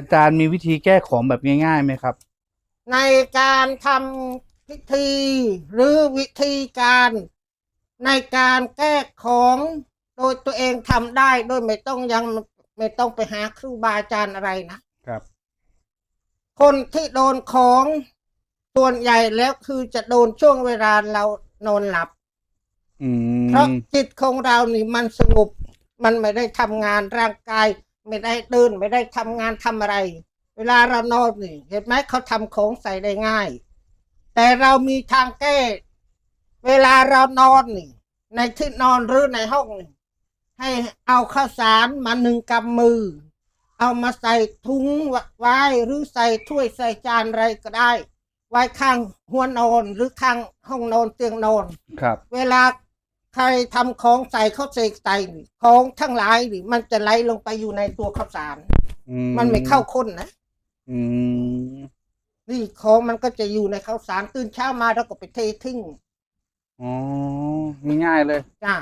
อาจารย์มีวิธีแก้ของแบบง่ายๆไหมครับ ในการทำพิธีหรือวิธีการ ในการแก้ของโดยตัวเองทำได้โดยไม่ต้องยังไม่ต้องไปหาครูบาอาจารย์อะไรนะครับ คนที่โดนของส่วนใหญ่แล้วคือจะโดนช่วงเวลาเรานอนหลับอืเพราะมจิตของเรานี่มันสงบ มันไม่ได้ทำงานร่างกาย ไม่ได้เดินไม่ได้ทำงานทำอะไร เวลาเรานอนนี่เห็นไหมเขาทำของใส่ได้ง่าย แต่เรามีทางแก้ เวลาเรานอนนี่ ในที่นอนหรือในห้องนี่ให้เอาข้าวสารมาหนึ่งกำมือ เอามาใส่ถุงไว้หรือใส่ถ้วยใส่จานอะไรก็ได้ ไว้ข้างหัวนอนหรือข้างห้องนอนเตียงนอน ครับ เวลา ใครทำของใส่เขาเสกใส่นี่ของทั้งหลายนี่มันจะไหลลงไปอยู่ในตัวข้าวสารอืมันไม่เข้าข้นนะอืมนี่ของมันก็จะอยู่ในข้าวสารตื่นเช้ามาเราก็ไปเททิ้งอ๋อง่ายๆเลยจ้า